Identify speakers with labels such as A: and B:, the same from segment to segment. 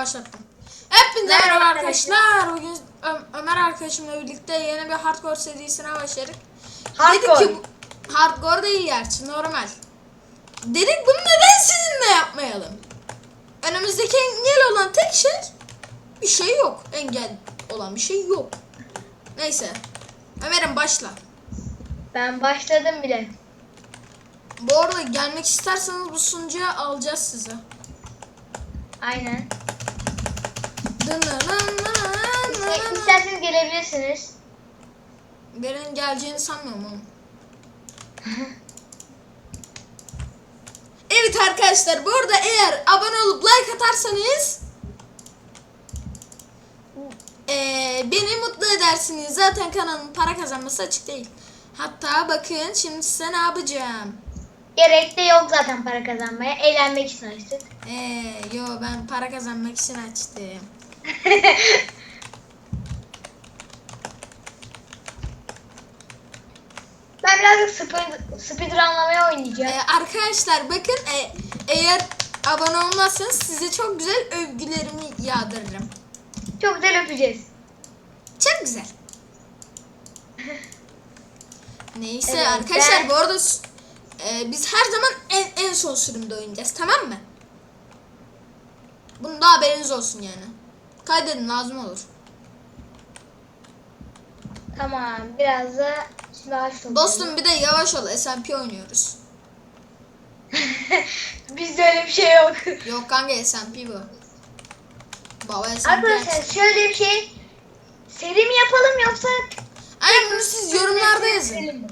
A: başlattım. Hepinize
B: Merhaba
A: arkadaşlar. Bugün Ö- Ömer arkadaşımla birlikte yeni bir hardcore serisine başladık.
B: Hardcore.
A: Dedik ki hardcore değil gerçi normal. Dedik bunu neden sizinle yapmayalım? Önümüzdeki engel olan tek şey bir şey yok. Engel olan bir şey yok. Neyse. Ömer'im başla.
B: Ben başladım bile.
A: Bu arada gelmek isterseniz bu sunucuya alacağız sizi.
B: Aynen. İste- İsterseniz gelebilirsiniz.
A: Benim geleceğini sanmıyorum oğlum. evet arkadaşlar bu arada eğer abone olup like atarsanız eee, beni mutlu edersiniz. Zaten kanalın para kazanması açık değil. Hatta bakın şimdi size ne yapacağım.
B: Gerek de yok zaten para kazanmaya. Eğlenmek için açtık.
A: Eee yo ben para kazanmak için açtım.
B: Ben birazcık speed, speedrunlamaya oynayacağım.
A: Ee, arkadaşlar bakın e, eğer abone olmazsanız size çok güzel övgülerimi yağdırırım.
B: Çok güzel öpeceğiz.
A: Çok güzel. Neyse
B: Evet,
A: arkadaşlar
B: ben-
A: bu arada e, biz her zaman en, en son sürümde oynayacağız tamam mı? Bunun da haberiniz olsun yani. Kaydedin lazım olur.
B: Tamam biraz da ağaç toplayalım.
A: Dostum bir de yavaş ol SMP oynuyoruz.
B: Bizde öyle bir şey yok.
A: Yok kanka SMP bu. Baba SMP.
B: Arkadaşlar şöyle bir şey. Seri mi yapalım yoksa
A: Aynen bunu siz yorumlarda yazın.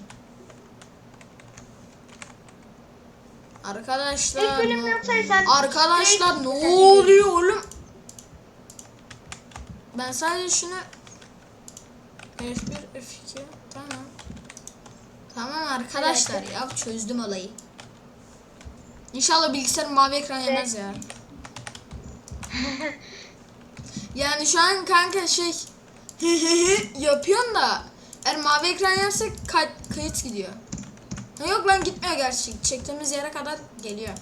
A: Arkadaşlar.
B: Tek bölüm
A: Arkadaşlar ne oluyor oğlum? Ben sadece şunu F1 F2 tamam. Tamam arkadaşlar ya çözdüm olayı. İnşallah bilgisayarım mavi ekran yemez ya. Yani şu an kanka şey yapıyorsun da eğer mavi ekran yersek kay- kayıt gidiyor. Ha yok lan gitmiyor gerçi. Çektiğimiz yere kadar geliyor.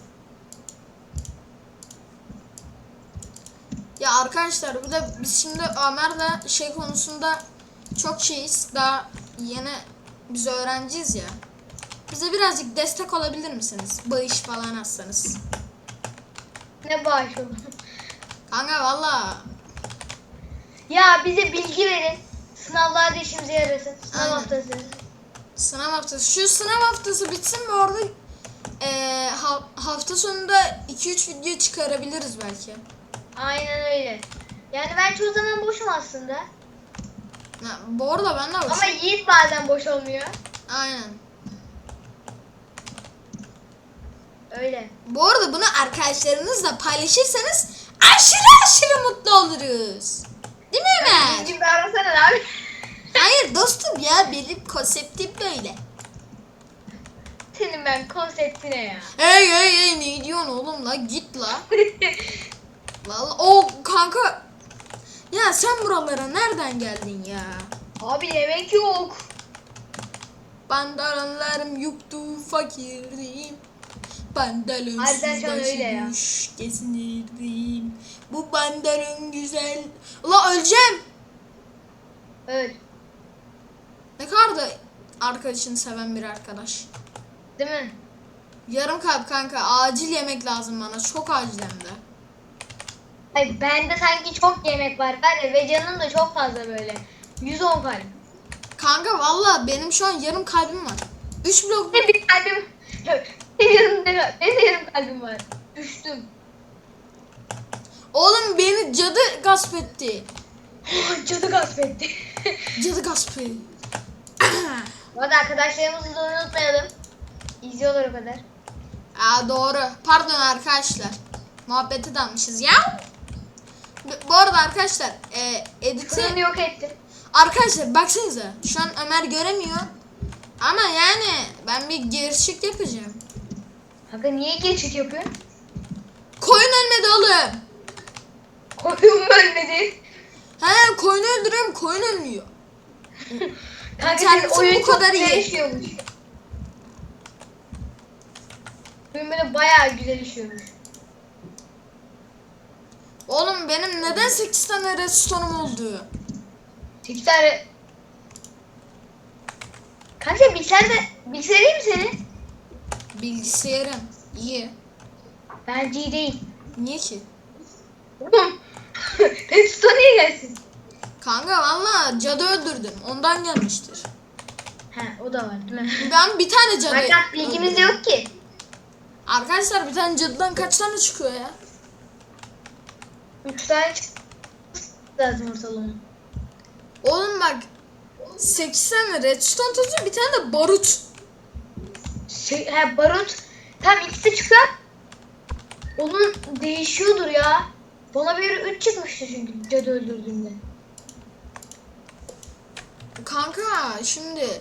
A: Ya arkadaşlar bir de biz şimdi Ömer'le şey konusunda çok şeyiz. Daha yeni biz öğrenciyiz ya. Bize birazcık destek olabilir misiniz? Bağış falan atsanız.
B: ne bağış oldu?
A: Kanka valla
B: Ya bize bilgi verin. Sınavlarda işimize yarasın. Sınav
A: Aynen.
B: haftası.
A: sınav haftası. Şu sınav haftası bitsin ve orada eee, ha- hafta sonunda 2-3 video çıkarabiliriz belki.
B: Aynen öyle. Yani ben çoğu zaman boşum aslında.
A: Ha, bu arada ben de var.
B: Ama Yiğit bazen boş olmuyor.
A: Aynen.
B: Öyle.
A: Bu arada bunu arkadaşlarınızla paylaşırsanız aşırı aşırı mutlu oluruz. Değil mi Ömer?
B: Bizim de arasana abi.
A: Hayır dostum ya benim konseptim böyle.
B: Senin ben konseptine ya.
A: Hey hey hey ne diyorsun oğlum la git la. Vallahi o kanka. Ya sen buralara nereden geldin ya?
B: abi yemek yok.
A: Pandaronlarım yoktu fakirdim.
B: Harbiden şu an öyle ya.
A: gezinirdim. Bu pantalon güzel. Ula öleceğim.
B: Evet.
A: Ne kadar da arkadaşını seven bir arkadaş.
B: Değil mi?
A: Yarım kalp kanka acil yemek lazım bana çok acil hem de.
B: Hayır bende sanki çok yemek var var ya ve canım da çok fazla böyle. 110 kalp.
A: Kanka valla benim şu an yarım kalbim var. 3 blok
B: Ne bir kalbim. Benim yarım, benim de yarım kalbim var. Düştüm.
A: Oğlum beni cadı gasp etti.
B: Cadı gasp etti.
A: Cadı gaspı.
B: Bu arada arkadaşlarımızı da unutmayalım. İzliyorlar o kadar.
A: Aa doğru. Pardon arkadaşlar. Muhabbeti dalmışız ya. Bu- arada arkadaşlar e, editi
B: Fırını yok ettim.
A: arkadaşlar baksanıza şu an Ömer göremiyor. Ama yani ben bir gerçek yapacağım.
B: Kanka niye geçik yapıyorsun?
A: Koyun ölmedi oğlum.
B: Koyun mu ölmedi?
A: He koyun öldürüyorum koyun ölmüyor.
B: Kanka senin oyun
A: bu kadar iyi.
B: işiyormuş. Oyun böyle bayağı güzel işiyormuş.
A: Oğlum benim neden 8 tane redstone'um oldu?
B: 8 tane. Kanka bilgisayarda bilgisayar iyi mi senin?
A: Bilgisayarım. iyi.
B: Bence iyi değil.
A: Niye ki?
B: Oğlum. Redstone niye gelsin?
A: Kanka valla cadı öldürdüm. Ondan gelmiştir.
B: He o da var değil mi?
A: Ben bir tane cadı
B: Minecraft bilgimiz
A: öldürdüm.
B: yok ki.
A: Arkadaşlar bir tane cadıdan kaç tane çıkıyor ya?
B: 3 tane lazım ortalama.
A: Oğlum bak 8 tane redstone tozu bir tane de barut.
B: Şey, he barut. Tam ikisi çıkar. Onun değişiyordur ya. Bana bir 3 çıkmıştı çünkü cadı öldürdüğümde.
A: Kanka şimdi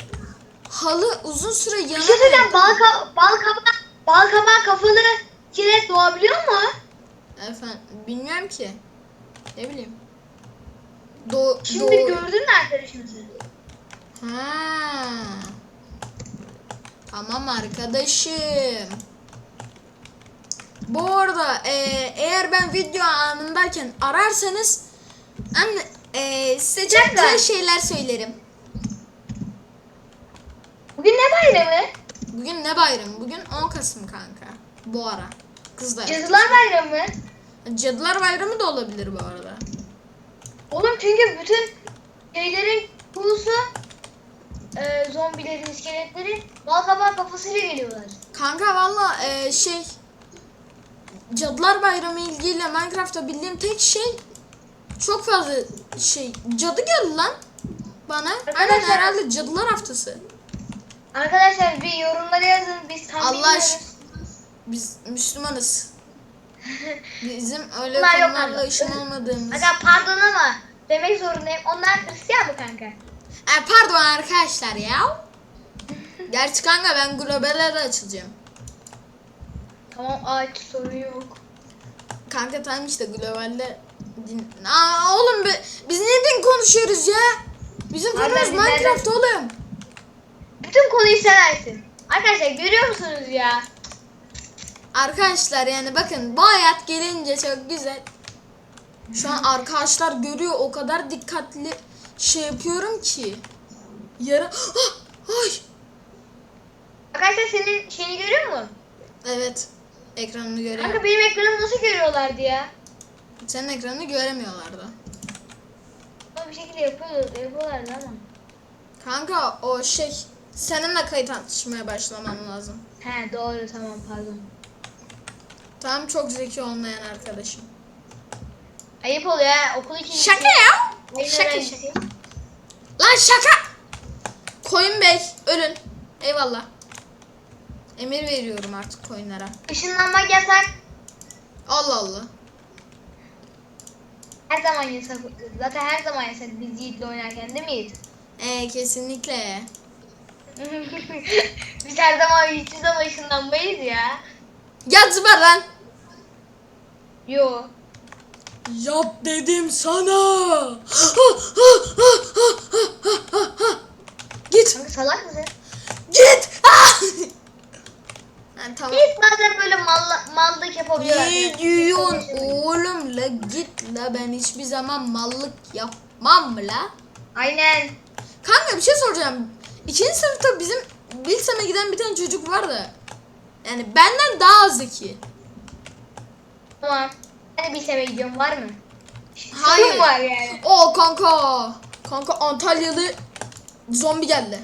A: halı uzun süre
B: Bir şey söyleyeceğim. Bal, ka- bal kabağı, bal kabağı kafalı kiret doğabiliyor mu?
A: Efendim bilmiyorum ki. Ne bileyim. Do
B: Şimdi
A: do
B: gördün mü arkadaşımızı?
A: Ha. Tamam arkadaşım. Bu arada e, eğer ben video anındayken ararsanız anne e, size çok güzel şeyler söylerim.
B: Bugün ne bayramı?
A: Bugün ne bayramı? Bugün 10 Kasım kanka. Bu ara. Kızlar.
B: Cadılar bayramı.
A: Cadılar bayramı da olabilir bu arada.
B: Oğlum çünkü bütün şeylerin kulusu e, zombilerin, iskeletlerin bal kabağı kafasıyla geliyorlar.
A: Kanka valla e, şey Cadılar Bayramı ilgiyle Minecraft'ta bildiğim tek şey çok fazla şey cadı geldi lan bana. Aynen
B: Arkadaşlar-
A: herhalde cadılar haftası.
B: Arkadaşlar bir yorumlara yazın biz tam
A: Allah
B: bilmiyoruz.
A: Biz Müslümanız. Bizim öyle
B: Bunlar yok
A: konularla
B: abi.
A: işim olmadığımız.
B: Aga pardon ama demek zorundayım. Onlar Hristiyan mı kanka?
A: E, pardon arkadaşlar ya. Gerçi kanka ben globale de açılacağım.
B: Tamam aç sorun yok.
A: Kanka tamam işte globalde din... Aa, oğlum be, biz ne din konuşuyoruz ya? Bizim
B: Harbiden
A: konumuz
B: biz nereden-
A: Minecraft oğlum.
B: Bütün konuyu seversin. Arkadaşlar görüyor musunuz ya?
A: Arkadaşlar yani bakın bu hayat gelince çok güzel. Şu an arkadaşlar görüyor o kadar dikkatli şey yapıyorum ki. Yarın... Ah, Ay!
B: Arkadaşlar senin şeyini görüyor mu?
A: Evet. Ekranını görüyor.
B: Kanka benim ekranımı nasıl görüyorlardı ya?
A: Senin ekranını göremiyorlardı.
B: Ama bir şekilde yapıyor, yapıyorlardı ama.
A: Kanka o şey seninle kayıt atışmaya başlaman lazım.
B: He doğru tamam pardon.
A: Tamam çok zeki olmayan arkadaşım.
B: Ayıp oluyor ha okul için.
A: Şaka ya. Şaka
B: öğrencisi.
A: şaka. Lan şaka. Koyun bey ölün. Eyvallah. Emir veriyorum artık koyunlara.
B: Işınlanmak yasak.
A: Allah Allah.
B: Her zaman yasak. Zaten her zaman yasak biz Yiğit'le oynarken değil mi Yiğit?
A: Ee, kesinlikle.
B: biz her zaman hiçbir zaman ışınlanmayız ya.
A: Yat zıbar lan.
B: Yo.
A: Yap dedim sana. Git.
B: Kanka salak mısın?
A: Git. Ha, tamam.
B: Yiğit bazen böyle malla, mallık yapabiliyor.
A: Ne diyorsun oğlum la git la ben hiçbir zaman mallık yapmam la.
B: Aynen.
A: Kanka bir şey soracağım. İkinci sınıfta bizim Bilsem'e giden bir tane çocuk var da. Yani benden daha zeki.
B: Tamam. Ben de bir sene gidiyorum var mı?
A: Hayır.
B: Sorun var yani.
A: O kanka. Kanka Antalyalı zombi geldi.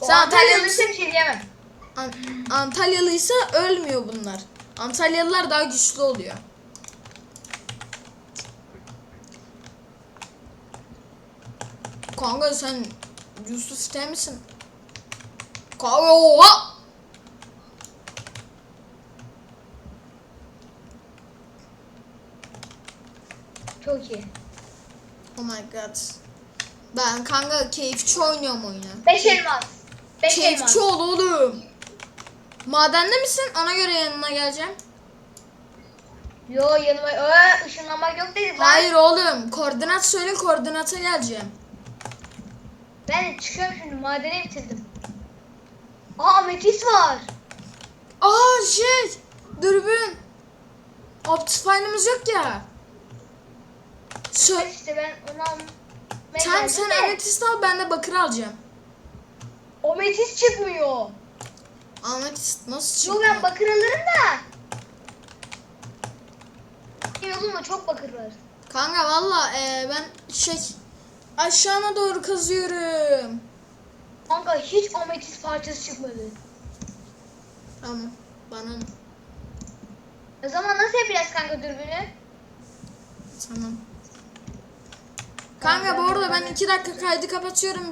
B: O
A: Sen Antalyalı
B: Antalyalıysa
A: mısın?
B: bir şey diyemem.
A: An- Antalyalıysa ölmüyor bunlar. Antalyalılar daha güçlü oluyor. Kanka sen Yusuf T misin? Kanka oha!
B: Çok iyi.
A: Oh my god. Ben kanka keyifçi oynuyorum oyunu.
B: Beş elmas. Beş elmas.
A: Keyifçi ol oğlum. Madende misin? Ona göre yanına geleceğim.
B: Yo yanıma Ö, ışınlanmak yok dedik lan.
A: Hayır oğlum. Koordinat söyle koordinata geleceğim.
B: Ben çıkıyorum şimdi madeni bitirdim. Aa ametist var.
A: Aa şey. Dürbün. Optifine'ımız yok ya. Söyle.
B: İşte ben onu almaya
A: Tamam sen
B: de,
A: ametist al ben de bakır alacağım.
B: Ametist çıkmıyor.
A: Ametist nasıl
B: Yok
A: çıkıyor?
B: ben bakır alırım da. Yoluma çok bakır var.
A: Kanka valla e, ben şey aşağına doğru kazıyorum.
B: Kanka hiç ametist parçası çıkmadı.
A: Tamam bana ne?
B: O zaman nasıl yapacağız kanka dürbünü?
A: Tamam. Kanka bu arada ben iki dakika kaydı kapatıyorum.